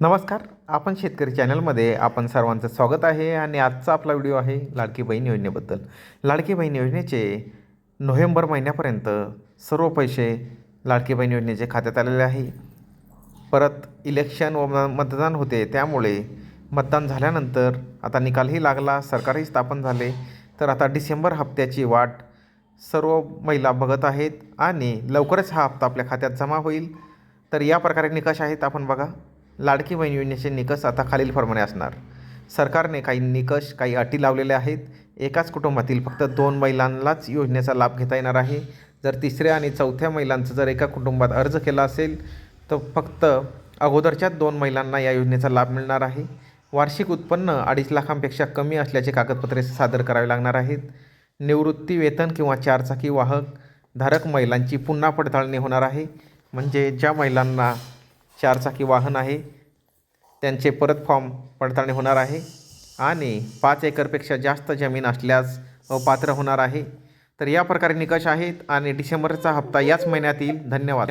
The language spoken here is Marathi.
नमस्कार. आपण शेतकरी चॅनलमध्ये आपण सर्वांचं स्वागत आहे आणि आजचा आपला व्हिडिओ आहे लाडकी बहीण योजनेबद्दल. लाडकी बहीण योजनेचे नोव्हेंबर महिन्यापर्यंत सर्व पैसे लाडकी बहीण योजनेचे खात्यात आलेले आहे. परत इलेक्शन व मतदान होते त्यामुळे मतदान झाल्यानंतर आता निकालही लागला सरकारही स्थापन झाले. तर आता डिसेंबर हप्त्याची वाट सर्व महिला बघत आहेत आणि लवकरच हा हप्ता आपल्या खात्यात जमा होईल. तर या प्रकारे निकष आहेत आपण बघा. लाडकी बहीण योजनेचे निकष आता खालीलप्रमाणे असणार. सरकारने काही निकष काही अटी लावलेल्या आहेत. एकाच कुटुंबातील फक्त दोन महिलांनाच योजनेचा लाभ घेता येणार आहे. जर तिसऱ्या आणि चौथ्या महिलांचं जर एका कुटुंबात अर्ज केला असेल तर फक्त अगोदरच्याच दोन महिलांना या योजनेचा लाभ मिळणार आहे. वार्षिक उत्पन्न अडीच लाखांपेक्षा कमी असल्याचे कागदपत्रे सादर करावे लागणार आहेत. निवृत्ती वेतन किंवा चारचाकी वाहक धारक महिलांची पुन्हा पडताळणी होणार आहे. म्हणजे ज्या महिलांना चारचाकी वाहन आहे. त्यांचे परत फॉर्म पडताळणी होणार आहे. आणि पाच एकरपेक्षा जास्त जमीन असल्यास अपात्र होणार आहे. तर या प्रकारे निकष आहेत आणि डिसेंबरचा हप्ता याच महिन्यात येईल धन्यवाद.